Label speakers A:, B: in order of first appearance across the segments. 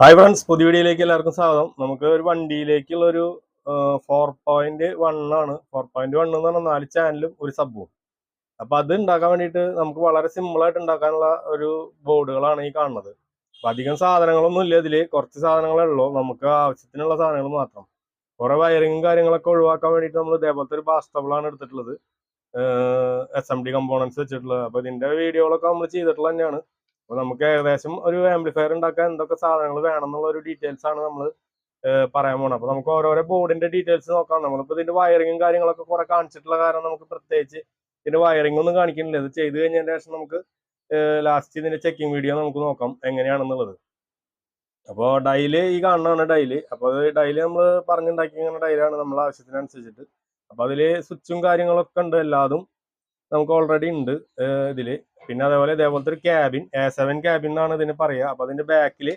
A: Hi friends പുതിയ വീഡിയോയിലേക്ക് എല്ലാവർക്കും സ്വാഗതം. നമുക്ക് ഒരു വണ്ടിയിലേക്കുള്ള ഒരു ഫോർ പോയിന്റ് വൺ ആണ്. ഫോർ പോയിന്റ് വൺ എന്ന് പറഞ്ഞാൽ നാല് ചാനലും ഒരു സബ്ബും അപ്പൊ അത് ഉണ്ടാക്കാൻ വേണ്ടിയിട്ട് നമുക്ക് വളരെ സിമ്പിൾ ആയിട്ട് ഉണ്ടാക്കാനുള്ള ഒരു ബോർഡുകളാണ് ഈ കാണുന്നത്. അപ്പൊ അധികം സാധനങ്ങളൊന്നും ഇല്ല ഇതിൽ. കുറച്ച് സാധനങ്ങളേ ഉള്ളൂ. നമുക്ക് ആവശ്യത്തിനുള്ള സാധനങ്ങൾ മാത്രം. കുറെ വയറിങ്ങും കാര്യങ്ങളൊക്കെ ഒഴിവാക്കാൻ വേണ്ടിയിട്ട് നമ്മൾ ഇതേപോലത്തെ ഒരു ബാസ്റ്റബിളാണ് എടുത്തിട്ടുള്ളത്. എസ് എം ഡി കമ്പോണൻസ് വെച്ചിട്ടുള്ളത്. അപ്പൊ ഇതിന്റെ വീഡിയോകളൊക്കെ നമ്മൾ ചെയ്തിട്ടുള്ള തന്നെയാണ്. അപ്പൊ നമുക്ക് ഏകദേശം ഒരു ആംപ്ലിഫയർ ഉണ്ടാക്കാൻ എന്തൊക്കെ സാധനങ്ങൾ വേണം എന്നുള്ള ഒരു ഡീറ്റെയിൽസ് ആണ് നമ്മൾ പറയാൻ പോണത്. അപ്പൊ നമുക്ക് ഓരോരോ ബോർഡിന്റെ ഡീറ്റെയിൽസ് നോക്കാം. നമ്മളിപ്പോ ഇതിന്റെ വയറിങ്ങും കാര്യങ്ങളൊക്കെ കുറെ കാണിച്ചിട്ടുള്ള കാരണം നമുക്ക് പ്രത്യേകിച്ച് ഇതിന്റെ വയറിംഗ് ഒന്നും കാണിക്കുന്നില്ല. ഇത് ചെയ്ത് കഴിഞ്ഞതിന് ശേഷം നമുക്ക് ലാസ്റ്റ് ഇതിന്റെ ചെക്കിംഗ് വീഡിയോ നമുക്ക് നോക്കാം എങ്ങനെയാണെന്നുള്ളത്. അപ്പോൾ ഡൈൽ ഈ കാണുന്നതാണ് ഡൈൽ അപ്പോൾ അത് ഡൈൽ നമ്മൾ പറഞ്ഞുണ്ടാക്കിയ ഡൈലാണ് നമ്മൾ ആവശ്യത്തിനനുസരിച്ചിട്ട്. അപ്പോൾ അതിൽ സ്വിച്ചും കാര്യങ്ങളൊക്കെ ഉണ്ട് എല്ലാതും. നമുക്ക് ഓൾറെഡി ഉണ്ട് ഇതിൽ പിന്നെ അതേപോലെ ഇതേപോലത്തെ ഒരു ക്യാബിൻ എ സെവൻ ക്യാബിൻ എന്നാണ് ഇതിന് പറയുക അപ്പൊ അതിന്റെ ബാക്കിൽ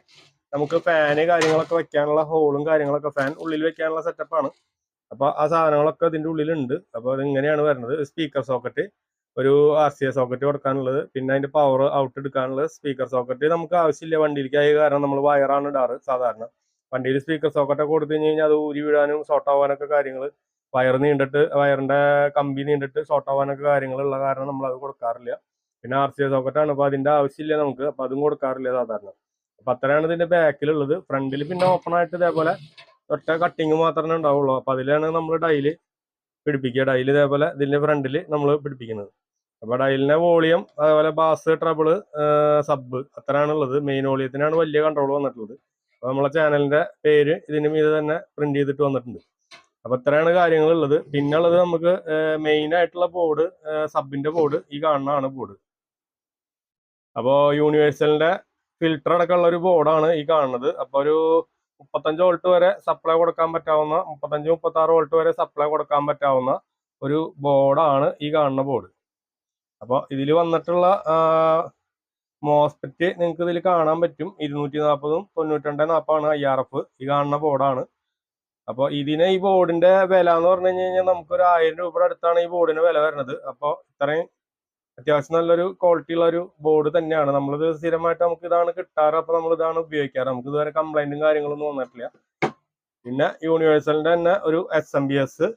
A: നമുക്ക് ഫാന് കാര്യങ്ങളൊക്കെ വെക്കാനുള്ള ഹോളും കാര്യങ്ങളൊക്കെ ഫാൻ ഉള്ളിൽ വെക്കാനുള്ള സെറ്റപ്പാണ് അപ്പൊ ആ സാധനങ്ങളൊക്കെ ഇതിന്റെ ഉള്ളിലുണ്ട്. അപ്പൊ അത് എങ്ങനെയാണ് വരുന്നത്. സ്പീക്കർ സോക്കറ്റ് ഒരു ആർ സി എ സോക്കറ്റ് കൊടുക്കാനുള്ളത്. പിന്നെ അതിന്റെ പവർ ഔട്ട് എടുക്കാനുള്ളത്. സ്പീക്കർ സോക്കറ്റ് നമുക്ക് ആവശ്യമില്ല വണ്ടിയിലേക്ക് ആയ കാരണം നമ്മൾ വയറാണ് ഇടാറ് സാധാരണ. വണ്ടിയിൽ സ്പീക്കർ സോക്കറ്റൊക്കെ കൊടുത്തു കഴിഞ്ഞ് കഴിഞ്ഞാൽ അത് ഊരി വിടാനും ഷോർട്ട് ആവാനൊക്കെ കാര്യങ്ങൾ വയർ നീണ്ടിട്ട് വയറിന്റെ കമ്പി നീണ്ടിട്ട് ഷോർട്ട് ആവാനൊക്കെ കാര്യങ്ങളുള്ള കാരണം നമ്മൾ അത് കൊടുക്കാറില്ല. പിന്നെ ആർ സി എ സോക്കറ്റ് ആണ് അപ്പൊ അതിന്റെ ആവശ്യമില്ല നമുക്ക്. അപ്പൊ അതും കൊടുക്കാറില്ല സാധാരണ. അപ്പൊ അത്രയാണ് ഇതിന്റെ ബാക്കിലുള്ളത്. ഫ്രണ്ടിൽ പിന്നെ ഓപ്പൺ ആയിട്ട് ഇതേപോലെ ഒറ്റ കട്ടിങ് മാത്രമേ ഉണ്ടാവുള്ളൂ. അപ്പൊ അതിലാണ് നമ്മൾ ഡൈൽ പിടിപ്പിക്കുക. ഡൈൽ ഇതേപോലെ ഇതിന്റെ ഫ്രണ്ടിൽ നമ്മൾ പിടിപ്പിക്കുന്നത്. അപ്പോൾ ഡൈലിന്റെ വോളിയം അതേപോലെ ബാസ് ട്രബിൾ സബ് അത്രയാണ് ഉള്ളത് മെയിൻ വോളിയത്തിനാണ് വലിയ കൺട്രോൾ വന്നിട്ടുള്ളത്. അപ്പോൾ നമ്മളെ ചാനലിന്റെ പേര് ഇതിന് മീതെ തന്നെ പ്രിന്റ് ചെയ്തിട്ട് വന്നിട്ടുണ്ട്. അപ്പൊ ഇത്രയാണ് കാര്യങ്ങൾ ഉള്ളത് പിന്നെ ഉള്ളത് നമുക്ക് മെയിൻ ആയിട്ടുള്ള ബോർഡ് സബിന്റെ ബോർഡ് ഈ കാണുന്നതാണ് ബോർഡ് അപ്പോൾ യൂണിവേഴ്സലിന്റെ ഫിൽറ്റർ അടക്കമുള്ള ഒരു ബോർഡാണ് ഈ കാണുന്നത്. അപ്പൊ ഒരു മുപ്പത്തഞ്ച് വോൾട്ട് വരെ സപ്ലൈ കൊടുക്കാൻ പറ്റാവുന്ന മുപ്പത്തഞ്ച് മുപ്പത്തി ആറ് വോൾട്ട് വരെ സപ്ലൈ കൊടുക്കാൻ പറ്റാവുന്ന ഒരു ബോർഡാണ് ഈ കാണുന്ന ബോർഡ് അപ്പോൾ ഇതിൽ വന്നിട്ടുള്ള മോസ്പെറ്റ് നിങ്ങൾക്ക് ഇതിൽ കാണാൻ പറ്റും. ഇരുന്നൂറ്റി നാൽപ്പതും തൊണ്ണൂറ്റി നാൽപ്പതാണ് ഐ ആർ എഫ് ഈ കാണുന്ന ബോർഡാണ് അപ്പോൾ ഇതിന് ഈ ബോർഡിന്റെ വില എന്ന് പറഞ്ഞു കഴിഞ്ഞാൽ നമുക്കൊരു ആയിരം രൂപയുടെ അടുത്താണ് ഈ ബോർഡിന് വില വരുന്നത്. അപ്പോൾ ഇത്രയും അത്യാവശ്യം നല്ലൊരു ക്വാളിറ്റി ഉള്ള ഒരു ബോർഡ് തന്നെയാണ്. നമ്മളിത് സ്ഥിരമായിട്ട് നമുക്ക് ഇതാണ് കിട്ടാറ് അപ്പൊ നമ്മൾ ഇതാണ് ഉപയോഗിക്കാറ്. നമുക്ക് ഇതുവരെ കംപ്ലൈന്റും കാര്യങ്ങളൊന്നും വന്നിട്ടില്ല. പിന്നെ യൂണിവേഴ്സലിന്റെ തന്നെ ഒരു എസ് എം ബി എസ്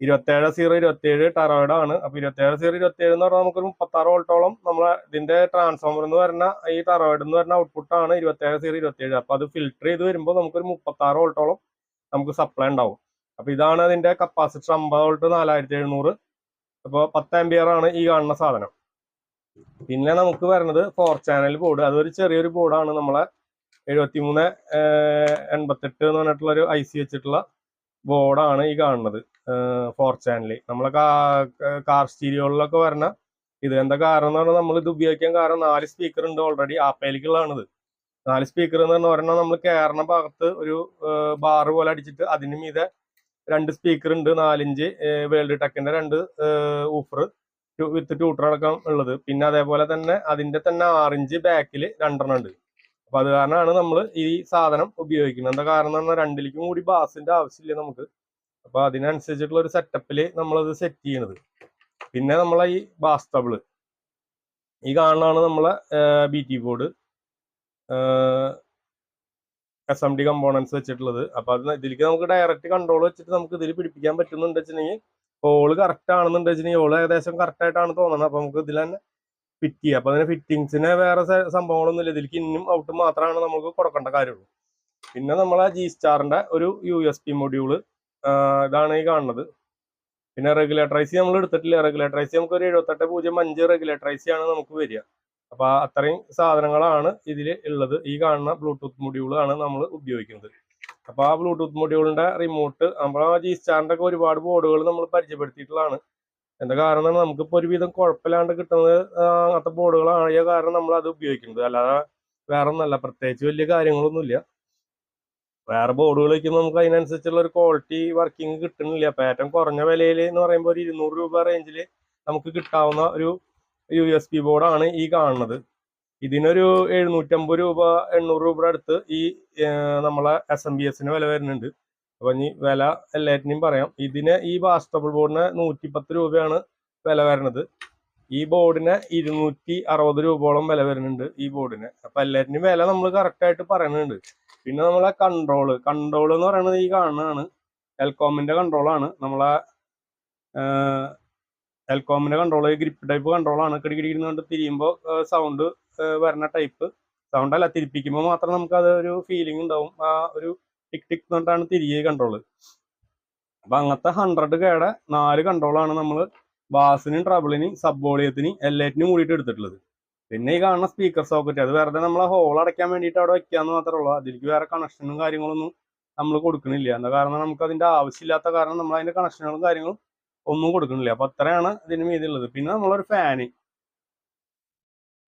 A: ഇരുപത്തേഴ് സീറോ ഇരുപത്തേഴ് ടറോയിഡ് ആണ്. അപ്പൊ ഇരുപത്തേഴ് സീറോ ഇരുപത്തേഴ് എന്ന് പറഞ്ഞാൽ നമുക്കൊരു മുപ്പത്താറ് വോൾട്ടോളം നമ്മളെ ഇതിന്റെ ട്രാൻസ്ഫോമർ എന്ന് പറഞ്ഞ ഈ ടറോയിഡ് എന്ന് പറഞ്ഞ ഔട്ട്പുട്ട് ആണ് ഇരുപത്തേഴ് സീറോ ഇരുപത്തേഴ്. അപ്പൊ അത് ഫിൽറ്റർ ചെയ്ത് വരുമ്പോൾ നമുക്കൊരു മുപ്പത്താറ് വോൾട്ടോളം നമുക്ക് സപ്ലൈ ഉണ്ടാവും. അപ്പൊ ഇതാണ് അതിന്റെ കപ്പാസിറ്റർ അമ്പത് വോൾട്ട് നാലായിരത്തി എഴുന്നൂറ്. അപ്പോൾ പത്ത് ആംബിയർ ആണ് ഈ കാണുന്ന സാധനം. പിന്നെ നമുക്ക് വരുന്നത് ഫോർ ചാനൽ ബോർഡ് അതൊരു ചെറിയൊരു ബോർഡാണ് നമ്മളെ എഴുപത്തി മൂന്ന് എൺപത്തെട്ട് എന്ന് പറഞ്ഞിട്ടുള്ള ഒരു ഐ സി വെച്ചിട്ടുള്ള ബോർഡാണ് ഈ കാണുന്നത്. ഫോർ ചാനൽ നമ്മളെ കാർ സ്റ്റീരിയോകളിലൊക്കെ വരണ ഇത് എന്താ കാരണം എന്ന് പറഞ്ഞാൽ നമ്മൾ ഇത് ഉപയോഗിക്കാൻ കാരണം നാല് സ്പീക്കർ ഉണ്ട് ഓൾറെഡി ആപ്പയിലേക്കുള്ളതാണിത് നാല് സ്പീക്കർ എന്ന് പറഞ്ഞാൽ ഒരെണ്ണം നമ്മൾ കയറുന്ന ഭാഗത്ത് ഒരു ബാർ പോലെ അടിച്ചിട്ട് അതിന് മീതെ രണ്ട് സ്പീക്കർ ഉണ്ട് നാലിഞ്ച് വേൾഡ് ടെക്കിന്റെ രണ്ട് ഊഫർ വിത്ത് ട്യൂട്ടർ അടക്കം ഉള്ളത്. പിന്നെ അതേപോലെ തന്നെ അതിന്റെ തന്നെ ആറിഞ്ച് ബാക്കിൽ രണ്ടെണ്ണം ഉണ്ട്. അപ്പൊ അത് കാരണമാണ് നമ്മൾ ഈ സാധനം ഉപയോഗിക്കുന്നത്. എന്താ കാരണം എന്ന് പറഞ്ഞാൽ രണ്ടിലേക്കും കൂടി ബാസിന്റെ ആവശ്യമില്ല നമുക്ക്. അപ്പൊ അതിനനുസരിച്ചിട്ടുള്ള ഒരു സെറ്റപ്പിൽ നമ്മളത് സെറ്റ് ചെയ്യണത്. പിന്നെ നമ്മളെ ഈ ബാസ് ടബിൾ ഈ കാണുന്നതാണ് നമ്മളെ B T board S M D components വെച്ചിട്ടുള്ളത്. അപ്പൊ അത് ഇതിലേക്ക് നമുക്ക് ഡയറക്റ്റ് കൺട്രോൾ വെച്ചിട്ട് നമുക്ക് ഇതിൽ പിടിപ്പിക്കാൻ പറ്റുന്നുണ്ട് വെച്ചിട്ടുണ്ടെങ്കിൽ ഹോൾ കറക്റ്റ് ആണെന്നുണ്ട് വെച്ചിട്ടുണ്ടെങ്കിൽ ഹോൾ ഏകദേശം കറക്റ്റ് ആയിട്ടാണ് തോന്നുന്നത്. അപ്പൊ നമുക്ക് ഇതിൽ തന്നെ ഫിറ്റ് ചെയ്യാം. അപ്പൊ അതിന് ഫിറ്റിങ്സിന് വേറെ സംഭവങ്ങളൊന്നും ഇല്ല ഇതിലേക്ക് ഇന്നും ഔട്ട് മാത്രമാണ് നമുക്ക് കൊടുക്കേണ്ട കാര്യമുള്ളൂ. പിന്നെ നമ്മളെ ജി സ്റ്റാറിന്റെ ഒരു യു എസ് പി മൊഡ്യൂൾ ഇതാണ് ഈ കാണുന്നത്. പിന്നെ റെഗുലേറ്ററൈസ് നമ്മൾ എടുത്തിട്ടില്ല. റെഗുലേറ്ററൈസ് നമുക്ക് ഒരു എഴുപത്തെട്ട് പൂജ്യം അഞ്ച് റെഗുലേറ്ററൈസ് ആണ് നമുക്ക് വരിക. അപ്പൊ അത്രയും സാധനങ്ങളാണ് ഇതിൽ ഉള്ളത്. ഈ കാണുന്ന ബ്ലൂടൂത്ത് മൊഡ്യൂൾ ആണ് നമ്മൾ ഉപയോഗിക്കുന്നത്. അപ്പൊ ആ ബ്ലൂടൂത്ത് മൊഡ്യൂളിന്റെ റിമോട്ട് നമ്മൾ ആ ജി സ്റ്റാറിന്റെ ഒക്കെ ഒരുപാട് ബോർഡുകൾ നമ്മൾ പരിചയപ്പെടുത്തിയിട്ടുള്ളതാണ്. എന്താ കാരണം നമുക്ക് പറഞ്ഞാൽ നമുക്കിപ്പോ ഒരുവിധം കുഴപ്പമില്ലാണ്ട് കിട്ടുന്നത് അങ്ങനത്തെ ബോർഡുകളായ കാരണം നമ്മൾ അത് ഉപയോഗിക്കുന്നത്. അല്ലാതെ വേറെ ഒന്നല്ല പ്രത്യേകിച്ച് വലിയ കാര്യങ്ങളൊന്നുമില്ല. വേറെ ബോർഡുകൾ വയ്ക്കുമ്പോൾ നമുക്ക് അതിനനുസരിച്ചുള്ള ഒരു ക്വാളിറ്റി വർക്കിംഗ് കിട്ടുന്നില്ല. അപ്പൊ ഏറ്റവും കുറഞ്ഞ വിലയിൽ എന്ന് പറയുമ്പോൾ ഒരു ഇരുന്നൂറ് രൂപ റേഞ്ചിൽ നമുക്ക് കിട്ടാവുന്ന ഒരു യു എസ് ബി ബോർഡാണ് ഈ കാണുന്നത്. ഇതിനൊരു എഴുന്നൂറ്റമ്പത് രൂപ എണ്ണൂറ് രൂപയുടെ അടുത്ത് ഈ നമ്മളെ എസ് എം ബി എസിന് വില വരുന്നുണ്ട്. അപ്പൊ ഇനി വില എല്ലാറ്റിനെയും പറയാം. ഇതിന് ഈ ബാസ്റ്റബിൾ ബോർഡിന് നൂറ്റിപ്പത്ത് രൂപയാണ് വില വരുന്നത്. ഈ ബോർഡിന് ഇരുന്നൂറ്റി അറുപത് രൂപയോളം വില വരുന്നുണ്ട് ഈ ബോർഡിന് അപ്പൊ എല്ലാറ്റിനും വില നമ്മൾ കറക്റ്റായിട്ട് പറയുന്നുണ്ട്. പിന്നെ നമ്മളെ കൺട്രോൾ കൺട്രോൾ എന്ന് പറയുന്നത് ഈ കാണുന്നതാണ്. എൽകോമിന്റെ കൺട്രോളാണ് നമ്മളെ എൽകോമിന്റെ കൺട്രോൾ ഗ്രിപ്പ് ടൈപ്പ് കൺട്രോൾ ആണ്. കിടി കൊണ്ട് തിരിയുമ്പോൾ സൗണ്ട് വരുന്ന ടൈപ്പ് സൗണ്ട് അല്ല തിരിപ്പിക്കുമ്പോൾ മാത്രം നമുക്ക് അത് ഒരു ഫീലിംഗ് ഉണ്ടാവും. ആ ഒരു ടിക് ടിക് എന്നിട്ടാണ് തിരികെ കൺട്രോൾ അപ്പൊ അങ്ങനത്തെ ഹൺഡ്രഡ് കേടെ നാല് കൺട്രോളാണ് നമ്മൾ ബാസിനും ട്രബിളിനും സബ് വോളിയത്തിനും എല്ലാറ്റിനും കൂടിയിട്ട് എടുത്തിട്ടുള്ളത്. പിന്നെ ഈ കാണുന്ന സ്പീക്കർ സോക്കറ്റ് അത് വെറുതെ നമ്മളെ ഹോൾ അടയ്ക്കാൻ വേണ്ടിയിട്ട് അവിടെ വെക്കാന്ന് മാത്രമേ ഉള്ളൂ. അതിലേക്ക് വേറെ കണക്ഷനും കാര്യങ്ങളൊന്നും നമ്മൾ കൊടുക്കണില്ല. എന്താ കാരണം? നമുക്ക് അതിന്റെ ആവശ്യമില്ലാത്ത കാരണം നമ്മൾ അതിന്റെ കണക്ഷനുകളും കാര്യങ്ങളും ഒന്നും കൊടുക്കണില്ല. അപ്പൊ അത്രയാണ് ഇതിന് മീതിയുള്ളത്. പിന്നെ നമ്മളൊരു ഫാന്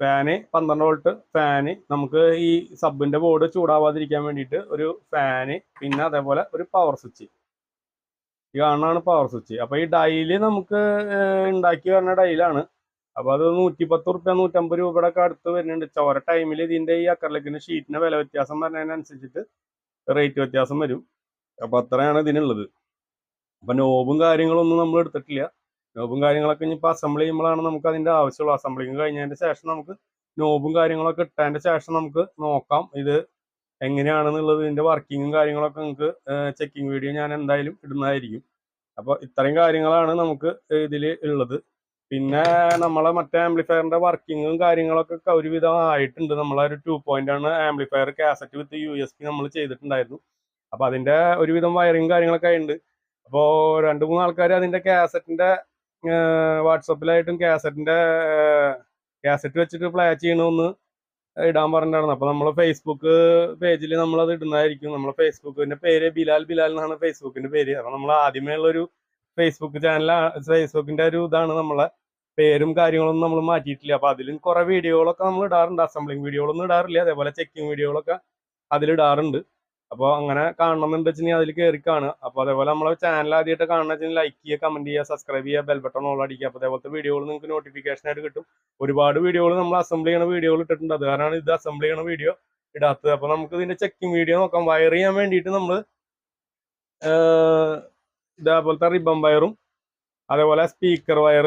A: ഫാന് പന്ത്രണ്ട് വോൾട്ട് ഫാന് നമുക്ക് ഈ സബിന്റെ ബോർഡ് ചൂടാവാതിരിക്കാൻ വേണ്ടിയിട്ട് ഒരു ഫാന് പിന്നെ അതേപോലെ ഒരു പവർ സ്വിച്ച് ഈ കാണാണ് പവർ സ്വിച്ച് അപ്പൊ ഈ ഡൈൽ നമുക്ക് ഉണ്ടാക്കി വരുന്ന ഡൈലാണ് അപ്പൊ അത് നൂറ്റി പത്ത് റുപ്യ നൂറ്റമ്പത് രൂപയുടെ ഒക്കെ അടുത്ത് വരുന്നുണ്ട്. ചോര ടൈമിൽ ഇതിന്റെ ഈ അക്കറിലേക്കിന് ഷീറ്റിന്റെ വില വ്യത്യാസം വരുന്നതിനനുസരിച്ചിട്ട് റേറ്റ് വ്യത്യാസം വരും. അപ്പൊ അത്രയാണ് ഇതിനുള്ളത്. അപ്പൊ നോബും കാര്യങ്ങളൊന്നും നമ്മൾ എടുത്തിട്ടില്ല. നോബും കാര്യങ്ങളൊക്കെ ഇനിയിപ്പോൾ അസംബിൾ ചെയ്യുമ്പോഴാണ് നമുക്ക് അതിന്റെ ആവശ്യമുള്ളൂ. അസംബ്ലിങ് കഴിഞ്ഞതിന്റെ ശേഷം നമുക്ക് നോബും കാര്യങ്ങളൊക്കെ ഇട്ടതിന്റെ ശേഷം നമുക്ക് നോക്കാം ഇത് എങ്ങനെയാണെന്നുള്ളത്. ഇതിന്റെ വർക്കിങ്ങും കാര്യങ്ങളൊക്കെ നിങ്ങൾക്ക് ചെക്കിംഗ് വീഡിയോ ഞാൻ എന്തായാലും ഇടുന്നതായിരിക്കും. അപ്പോൾ ഇത്രയും കാര്യങ്ങളാണ് നമുക്ക് ഇതിൽ ഉള്ളത്. പിന്നെ നമ്മളെ മറ്റേ ആംപ്ലിഫയറിന്റെ വർക്കിങ്ങും കാര്യങ്ങളൊക്കെ ഒരു ഒരുവിധം ആയിട്ടുണ്ട്. നമ്മളെ ഒരു ടു പോയിന്റ് ആണ് amplifier cassette with U S P നമ്മൾ ചെയ്തിട്ടുണ്ടായിരുന്നു. അപ്പൊ അതിന്റെ ഒരുവിധം വയറിങ് കാര്യങ്ങളൊക്കെ ഉണ്ട് അപ്പോൾ രണ്ട് മൂന്ന് ആൾക്കാർ അതിന്റെ കാസറ്റിന്റെ വാട്സപ്പിലായിട്ടും കാസറ്റിന്റെ കാസറ്റ് വെച്ചിട്ട് പ്ലേ ചെയ്യണമെന്ന് ഇടാൻ പറഞ്ഞിട്ടുണ്ടായിരുന്നു അപ്പൊ നമ്മളെ ഫേസ്ബുക്ക് പേജിൽ നമ്മൾ അത് ഇടുന്നതായിരിക്കും. നമ്മളെ ഫേസ്ബുക്കിന്റെ പേര് ബിലാൽ ബിലാൽ എന്നാണ് ഫേസ്ബുക്കിന്റെ പേര്. അപ്പൊ നമ്മൾ ആദ്യമേ ഉള്ളൊരു ഫേസ്ബുക്ക് ചാനൽ ഫേസ്ബുക്കിന്റെ ഒരു ഇതാണ് നമ്മളെ പേരും കാര്യങ്ങളൊന്നും നമ്മൾ മാറ്റിയിട്ടില്ല. അപ്പൊ അതിലും കുറെ വീഡിയോകളൊക്കെ നമ്മൾ ഇടാറുണ്ട്. അസംബ്ലിങ് വീഡിയോകളൊന്നും ഇടാറില്ല. അതേപോലെ ചെക്കിംഗ് വീഡിയോകളൊക്കെ അതിൽ ഇടാറുണ്ട് അപ്പോൾ അങ്ങനെ കാണണമെന്നുണ്ട് വെച്ചാൽ അതിൽ കയറി കാണുക. അപ്പോൾ അതേപോലെ നമ്മളെ ചാനൽ ആദ്യമായിട്ട് കാണുന്ന വെച്ചാൽ ലൈക്ക് ചെയ്യുക കമന്റ് ചെയ്യുക സബ്സ്ക്രൈബ് ചെയ്യുക ബെൽ ബട്ടൺ ഓൾ അടിക്കുക. അപ്പോൾ അതേപോലത്തെ വീഡിയോകൾ നിങ്ങൾക്ക് നോട്ടിഫിക്കേഷൻ ആയിട്ട് കിട്ടും. ഒരുപാട് വീഡിയോകൾ നമ്മൾ അസംബിൾ ചെയ്യുന്ന വീഡിയോകൾ ഇട്ടിട്ടുണ്ട്. അത് കാരണമാണ് ഇത് അസംബിൾ ചെയ്യുന്ന വീഡിയോ ഇടാത്തത്. അപ്പോൾ നമുക്ക് ഇതിന്റെ ചെക്കിംഗ് വീഡിയോ നോക്കാം. വയർ ചെയ്യാൻ വേണ്ടിയിട്ട് നമ്മൾ ഇതേപോലത്തെ റിബൺ വയറും അതേപോലെ സ്പീക്കർ വയർ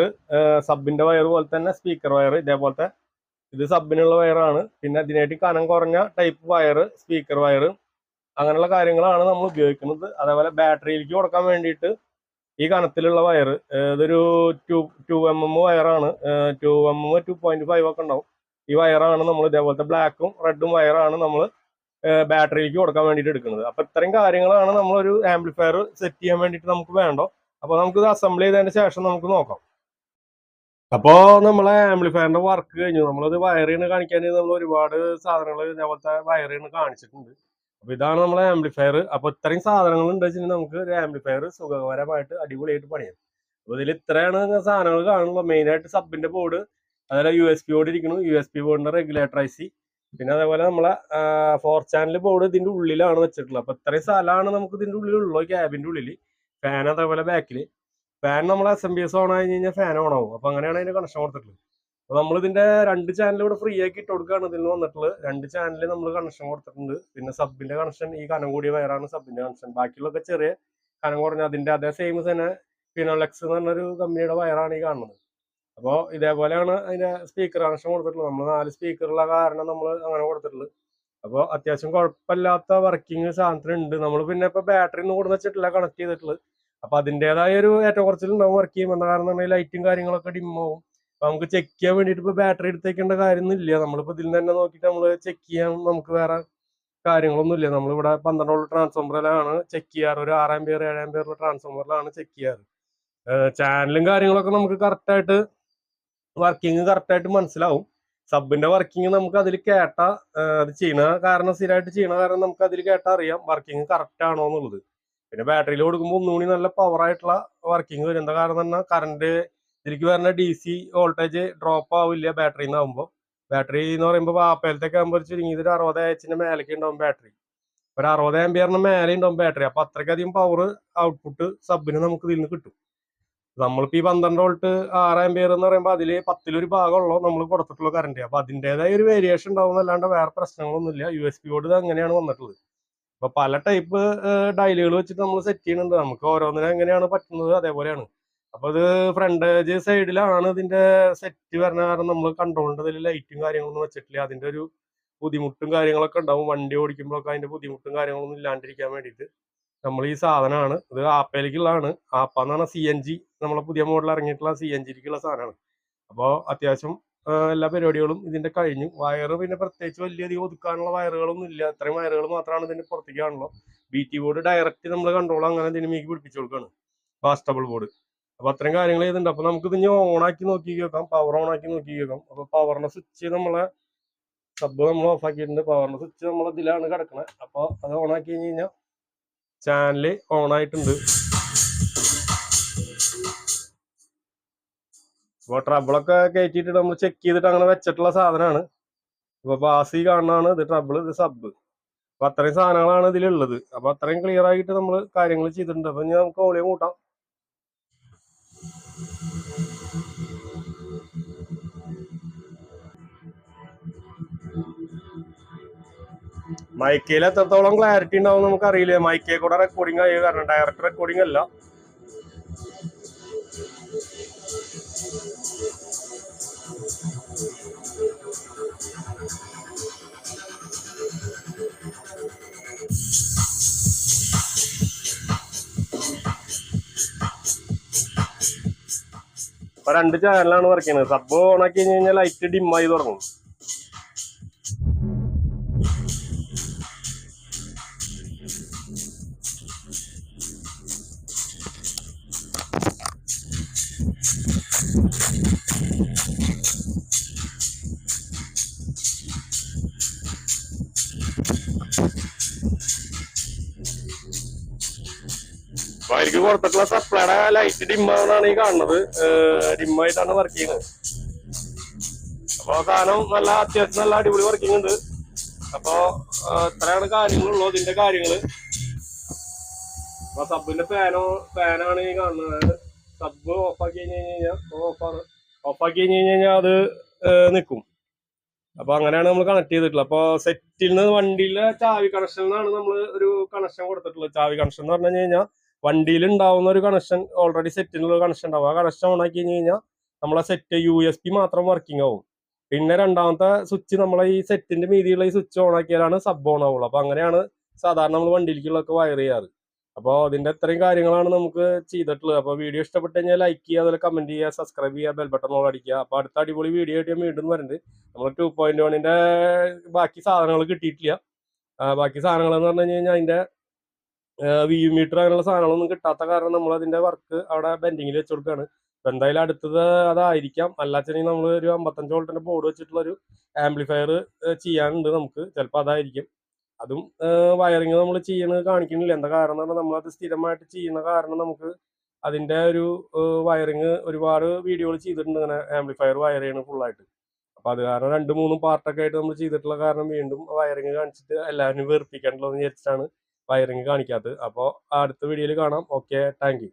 A: സബിന്റെ വയർ പോലെ തന്നെ സ്പീക്കർ വയർ ഇതേപോലത്തെ ഇത് സബിനുള്ള വയറാണ് പിന്നെ അതിനായിട്ട് കനം കുറഞ്ഞ ടൈപ്പ് വയർ സ്പീക്കർ വയർ അങ്ങനെയുള്ള കാര്യങ്ങളാണ് നമ്മൾ ഉപയോഗിക്കുന്നത്. അതേപോലെ ബാറ്ററിയിലേക്ക് കൊടുക്കാൻ വേണ്ടിയിട്ട് ഈ കനത്തിലുള്ള വയർ ഇതൊരു two two M M വയറാണ്. Two M M two point five ഒക്കെ ഉണ്ടാവും. ഈ വയറാണ് നമ്മൾ ഇതേപോലത്തെ ബ്ലാക്കും റെഡും വയറാണ് നമ്മൾ ബാറ്ററിയിലേക്ക് കൊടുക്കാൻ വേണ്ടിയിട്ട് എടുക്കുന്നത്. അപ്പൊ ഇത്രയും കാര്യങ്ങളാണ് നമ്മളൊരു ആംപ്ലിഫയർ സെറ്റ് ചെയ്യാൻ വേണ്ടിയിട്ട് നമുക്ക് വേണ്ടോ അപ്പൊ നമുക്ക് ഇത് അസംബിൾ ചെയ്തതിന് ശേഷം നമുക്ക് നോക്കാം. അപ്പോ നമ്മളെ ആംപ്ലിഫയറിന്റെ വർക്ക് കഴിഞ്ഞു. നമ്മളത് വയറിന് കാണിക്കാൻ നമ്മൾ ഒരുപാട് സാധനങ്ങൾ ഇതേപോലത്തെ വയറിന് കാണിച്ചിട്ടുണ്ട്. അപ്പൊ ഇതാണ് നമ്മളെ ആംപ്ലിഫയർ അപ്പൊ ഇത്രയും സാധനങ്ങൾ ഉണ്ട് വെച്ചാൽ നമുക്ക് ഒരു ആംപ്ലിഫയർ സുഖകരമായിട്ട് അടിപൊളിയായിട്ട് പണിയാം. അപ്പൊ ഇതിൽ ഇത്രയാണ് സാധനങ്ങൾ കാണുന്നത് മെയിൻ ആയിട്ട് സബിന്റെ ബോർഡ് അതേപോലെ യു എസ് പി ബോർഡ് ഇരിക്കുന്നു. യു എസ് പി ബോർഡിന്റെ റെഗുലേറ്റർ ഐ സി പിന്നെ അതേപോലെ നമ്മളെ ഫോർ ചാനൽ ബോർഡ് ഇതിന്റെ ഉള്ളിലാണ് വെച്ചിട്ടുള്ളത്. അപ്പൊ ഇത്രയും സ്ഥലമാണ് നമുക്ക് ഇതിന്റെ ഉള്ളിലുള്ളൂ ക്യാബിന്റെ ഉള്ളിൽ ഫാൻ അതേപോലെ ബാക്കിൽ ഫാൻ നമ്മൾ S M B S on ആയി കഴിഞ്ഞാൽ ഫാൻ ഓൺ ആവും. അപ്പൊ അങ്ങനെയാണ് അതിന്റെ കണക്ഷൻ കൊടുത്തിട്ടുള്ളത്. അപ്പൊ നമ്മൾ ഇതിന്റെ രണ്ട് ചാനൽ ഇവിടെ ഫ്രീ ആക്കി ഇട്ട് കൊടുക്കുകയാണ് ഇതിൽ വന്നിട്ടുള്ളത്. രണ്ട് ചാനൽ നമ്മൾ കണക്ഷൻ കൊടുത്തിട്ടുണ്ട്. പിന്നെ സബിന്റെ കണക്ഷൻ ഈ കനം കൂടിയ വയറാണ് സബിന്റെ കണക്ഷൻ ബാക്കിയുള്ളൊക്കെ ചെറിയ കനം കുറഞ്ഞ അതിന്റെ അതേ സെയിം തന്നെ ഫിനോലെക്സ് എന്ന് പറഞ്ഞൊരു കമ്പനിയുടെ വയറാണ് ഈ കാണുന്നത്. അപ്പോൾ ഇതേപോലെയാണ് അതിന്റെ സ്പീക്കർ കണക്ഷൻ കൊടുത്തിട്ടുള്ളത്. നമ്മൾ നാല് സ്പീക്കറുള്ള കാരണം നമ്മൾ അങ്ങനെ കൊടുത്തിട്ടുള്ളത്. അപ്പോൾ അത്യാവശ്യം കുഴപ്പമില്ലാത്ത വർക്കിംഗ് സാധനത്തിനുണ്ട് നമ്മൾ പിന്നെ ഇപ്പൊ ബാറ്ററി ഒന്നും കൊടുന്ന് വെച്ചിട്ടില്ല കണക്ട് ചെയ്തിട്ടുള്ളത്. അപ്പൊ അതിന്റേതായ ഒരു ഏറ്റവും കുറച്ചിലുണ്ടാവും വർക്ക് ചെയ്യുമ്പോൾ. കാരണം ലൈറ്റും കാര്യങ്ങളൊക്കെ ആവും. അപ്പൊ നമുക്ക് ചെക്ക് ചെയ്യാൻ വേണ്ടിയിട്ട് ഇപ്പൊ ബാറ്ററി എടുത്തേക്കേണ്ട കാര്യമൊന്നുമില്ല നമ്മളിപ്പോ ഇതിൽ തന്നെ നോക്കിയിട്ട് നമ്മൾ ചെക്ക് ചെയ്യാൻ നമുക്ക് വേറെ കാര്യങ്ങളൊന്നുമില്ല നമ്മളിവിടെ പന്ത്രണ്ട് വോൾട്ട് ട്രാൻസ്ഫോമറിലാണ് ചെക്ക് ചെയ്യാറ്. ഒരു ആറാം പേർ ഏഴാം പേർ ട്രാൻസ്ഫോമറിലാണ് ചെക്ക് ചെയ്യാറ്. ചാനലും കാര്യങ്ങളൊക്കെ നമുക്ക് കറക്റ്റ് ആയിട്ട് വർക്കിംഗ് കറക്റ്റ് ആയിട്ട് മനസ്സിലാവും. സബിന്റെ വർക്കിംഗ് നമുക്ക് അതിൽ കേട്ട അത് ചെയ്യണ കാരണം സ്ഥിരമായിട്ട് ചെയ്യണ കാരണം നമുക്ക് അതിൽ കേട്ടാ അറിയാം വർക്കിംഗ് കറക്റ്റ് ആണോ എന്നുള്ളത്. പിന്നെ ബാറ്ററിയിൽ കൊടുക്കുമ്പോൾ ഒന്നുകൂടി നല്ല പവർ ആയിട്ടുള്ള വർക്കിംഗ് വരും. എന്താ കാരണം തന്നെ കറണ്ട് ഇതിലേക്ക് പറഞ്ഞാൽ ഡി സി വോൾട്ടേജ് ഡ്രോപ്പ് ആവില്ല ബാറ്ററി ബാറ്ററിയിൽ നിന്നാകുമ്പോൾ ബാറ്ററി എന്ന് പറയുമ്പോൾ വാപ്പയിലത്തേക്ക് ആകുമ്പോൾ ചുരുങ്ങിയത് ഒരു അറുപത് എച്ചിന്റെ മേലേക്ക് ഉണ്ടാവും ബാറ്ററി ഒരു അറുപത് ആംബിയറിന് മേലെ ഉണ്ടാവും ബാറ്ററി അപ്പൊ അത്രയ്ക്കധികം പവർ ഔട്ട്പുട്ട് സബിന് നമുക്ക് ഇതിൽ നിന്ന് കിട്ടും. നമ്മളിപ്പോ ഈ പന്ത്രണ്ട് വോൾട്ട് ആറ് ആംബിയർ എന്ന് പറയുമ്പോൾ അതിൽ പത്തിലൊരു ഭാഗമുള്ളൂ നമ്മൾ കൊടുത്തിട്ടുള്ള കറണ്ട് അപ്പൊ അതിന്റെതായ ഒരു വേരിയേഷൻ ഉണ്ടാവും എന്നല്ലാണ്ട് വേറെ പ്രശ്നങ്ങളൊന്നുമില്ല യു എസ് പി ബോർഡ് അങ്ങനെയാണ് വന്നിട്ടുള്ളത്. അപ്പൊ പല ടൈപ്പ് ഡയലുകൾ വെച്ചിട്ട് നമ്മൾ സെറ്റ് ചെയ്യുന്നുണ്ട് നമുക്ക് ഓരോന്നിനും എങ്ങനെയാണ് പറ്റുന്നത് അതേപോലെയാണ്. അപ്പൊ അത് ഫ്രണ്ട് സൈഡിലാണ് ഇതിന്റെ സെറ്റ് വരുന്ന കാരണം നമ്മൾ കണ്ടോണ്ടതിൽ ലൈറ്റും കാര്യങ്ങളൊന്നും വെച്ചിട്ടില്ല. അതിന്റെ ഒരു ബുദ്ധിമുട്ടും കാര്യങ്ങളൊക്കെ ഉണ്ടാവും. വണ്ടി ഓടിക്കുമ്പോഴൊക്കെ അതിന്റെ ബുദ്ധിമുട്ടും കാര്യങ്ങളൊന്നും ഇല്ലാണ്ടിരിക്കാൻ വേണ്ടിയിട്ട് നമ്മൾ ഈ സാധനമാണ്. ഇത് ആപ്പയിലേക്കുള്ളതാണ് ആപ്പ എന്ന് പറഞ്ഞാൽ സി എൻ ജി നമ്മളെ പുതിയ മോഡൽ ഇറങ്ങിയിട്ടുള്ള സി എൻ ജിക്കുള്ള സാധനമാണ്. അപ്പോൾ അത്യാവശ്യം എല്ലാ പരിപാടികളും ഇതിന്റെ കഴിഞ്ഞു. വയറ് പിന്നെ പ്രത്യേകിച്ച് വലിയധികം ഒതുക്കാനുള്ള വയറുകളൊന്നും ഇല്ല. അത്രയും വയറുകൾ മാത്രമാണ് ഇതിന്റെ പുറത്തേക്ക് കാണുള്ളൂ ബി ടി ബോർഡ് ഡയറക്റ്റ് നമ്മൾ കൺട്രോൾ അങ്ങനെ ഇതിന് മീക്ക് പിടിപ്പിച്ചു കൊടുക്കുകയാണ് ഫാസ്റ്റബിൾ ബോർഡ് അപ്പൊ അത്രയും കാര്യങ്ങൾ ചെയ്തിട്ടുണ്ട്. അപ്പൊ നമുക്ക് ഇത് ഓൺ ആക്കി നോക്കി കേൾക്കാം. പവർ ഓൺ ആക്കി നോക്കി കേൾക്കാം. അപ്പൊ പവറിനെ സ്വിച്ച് നമ്മളെ സബ് നമ്മൾ ഓഫ് ആക്കിയിട്ടുണ്ട്. പവറിന്റെ സ്വിച്ച് നമ്മൾ ഇതിലാണ് കിടക്കണേ. അപ്പൊ അത് ഓൺ ആക്കി കഴിഞ്ഞ് കഴിഞ്ഞാൽ ചാനൽ ഓൺ ആയിട്ടുണ്ട്. അപ്പോൾ ട്രബിളൊക്കെ കയറ്റിയിട്ട് നമ്മൾ ചെക്ക് ചെയ്തിട്ട് അങ്ങനെ വെച്ചിട്ടുള്ള സാധനമാണ് ഇപ്പൊ ബാസി കാണുന്നതാണ് ഇത് ട്രബിൾ ഇത് സബ് അപ്പൊ അത്രയും സാധനങ്ങളാണ് ഇതിലുള്ളത്. അപ്പൊ അത്രയും ക്ലിയർ ആയിട്ട് നമ്മൾ കാര്യങ്ങൾ ചെയ്തിട്ടുണ്ട്. അപ്പൊ ഇനി നമുക്ക് ഓളിയം കൂട്ടാം മൈക്കയിൽ എത്രത്തോളം ക്ലാരിറ്റി ഉണ്ടാവും നമുക്ക് അറിയില്ല മൈക്കയിൽ കൂടെ റെക്കോർഡിംഗ് ആയി കാരണം ഡയറക്റ്റ് റെക്കോർഡിംഗ് അല്ല. രണ്ട് ചാനലാണ് വർക്ക് ചെയ്യുന്നത്. സബ് ഓൺ ആക്കി കഴിഞ്ഞ് കഴിഞ്ഞാൽ ലൈറ്റ് ഡിം ആയി തുടങ്ങും. എനിക്ക് കൊടുത്തിട്ടുള്ള സപ്ലൈയുടെ ലൈറ്റ് ഡിം ആണെന്നാണ് ഈ കാണുന്നത്. ഡിമ്മായിട്ടാണ് വർക്ക് ചെയ്യുന്നത്. അപ്പൊ സാധനം നല്ല അത്യാവശ്യം നല്ല അടിപൊളി വർക്കിംഗ് ഉണ്ട്. അപ്പൊ ആ, ഇത്രയാണ് കാര്യങ്ങളുള്ളൂ ഇതിന്റെ കാര്യങ്ങൾ. അപ്പൊ സബിന്റെ ഫാനോ ഫാനാണ് ഈ കാണുന്നത്. സബ് ഓഫാക്കി കഴിഞ്ഞ് കഴിഞ്ഞാൽ ഓഫാണ് ഓഫ് ആക്കി കഴിഞ്ഞ് കഴിഞ്ഞാൽ അത് നിൽക്കും അപ്പൊ അങ്ങനെയാണ് നമ്മൾ കണക്ട് ചെയ്തിട്ടുള്ളത്. അപ്പൊ സെറ്റിൽ നിന്ന് വണ്ടിയിലെ ചാവി കണക്ഷനിലാണ് നമ്മൾ ഒരു കണക്ഷൻ കൊടുത്തിട്ടുള്ളത്. ചാവി കണക്ഷൻ എന്ന് പറഞ്ഞു കഴിഞ്ഞാൽ വണ്ടിയിൽ ഉണ്ടാവുന്ന ഒരു കണക്ഷൻ ഓൾറെഡി സെറ്റിനുള്ള കണക്ഷൻ ഉണ്ടാവും. ആ കണക്ഷൻ ഓൺ ആക്കി കഴിഞ്ഞ് കഴിഞ്ഞാൽ നമ്മളെ സെറ്റ് യു എസ് പി മാത്രം വർക്കിംഗ് ആവും. പിന്നെ രണ്ടാമത്തെ സ്വിച്ച് നമ്മളെ ഈ സെറ്റിന്റെ മീതിയുള്ള ഈ സ്വിച്ച് ഓൺ ആക്കിയാലാണ് സബ് ഓൺ ആവുള്ളൂ. അപ്പൊ അങ്ങനെയാണ് സാധാരണ നമ്മൾ വണ്ടിയിലേക്കുള്ളതൊക്കെ വയർ ചെയ്യാറ്. അപ്പോൾ അതിന്റെ ഇത്രയും കാര്യങ്ങളാണ് നമുക്ക് ചെയ്തിട്ടുള്ളത്. അപ്പോൾ വീഡിയോ ഇഷ്ടപ്പെട്ട് കഴിഞ്ഞാൽ ലൈക്ക് ചെയ്യുക അതുപോലെ കമന്റ് ചെയ്യുക സബ്സ്ക്രൈബ് ചെയ്യുക ബെൽ ബട്ടൺ ഓൾ അടിക്കുക. അപ്പോൾ അടുത്ത അടിപൊളി വീഡിയോ ആയിട്ട് വീണ്ടും വരുന്നുണ്ട് നമ്മൾ ടു പോയിന്റ് വണ്ണിന്റെ ബാക്കി സാധനങ്ങൾ കിട്ടിയിട്ടില്ല. ബാക്കി സാധനങ്ങൾ എന്ന് പറഞ്ഞു കഴിഞ്ഞാൽ അതിന്റെ വി മീറ്റർ അങ്ങനെയുള്ള സാധനങ്ങളൊന്നും കിട്ടാത്ത കാരണം നമ്മൾ അതിന്റെ വർക്ക് അവിടെ ബെൻഡിങ്ങിൽ വെച്ച് കൊടുക്കുകയാണ് എന്തായാലും അടുത്തത് അതായിരിക്കാം. അല്ലാച്ചെങ്കിൽ നമ്മൾ ഒരു അമ്പത്തഞ്ച് വോൾട്ടിന്റെ ബോർഡ് വെച്ചിട്ടുള്ള ഒരു ആംപ്ലിഫയർ ചെയ്യാനുണ്ട് നമുക്ക്. ചിലപ്പോൾ അതായിരിക്കും. അതും വയറിങ് നമ്മൾ ചെയ്യണത് കാണിക്കുന്നില്ല എന്താ കാരണം എന്ന് പറഞ്ഞാൽ നമ്മളത് സ്ഥിരമായിട്ട് ചെയ്യുന്ന കാരണം നമുക്ക് അതിന്റെ ഒരു വയറിങ് ഒരുപാട് വീഡിയോകൾ ചെയ്തിട്ടുണ്ട്. ഇങ്ങനെ ആംപ്ലിഫയർ വയർ ചെയ്യണ ഫുള്ളായിട്ട് അപ്പൊ അത് കാരണം രണ്ട് മൂന്നും പാർട്ടൊക്കെ ആയിട്ട് നമ്മൾ ചെയ്തിട്ടുള്ള കാരണം വീണ്ടും വയറിങ് കാണിച്ചിട്ട് എല്ലാവരും വെറുപ്പിക്കണ്ടല്ലോ എന്ന് വിചാരിച്ചിട്ടാണ് വയറിങ് കാണിക്കാത്തത്. അപ്പോൾ അടുത്ത വീഡിയോയിൽ കാണാം. Okay thank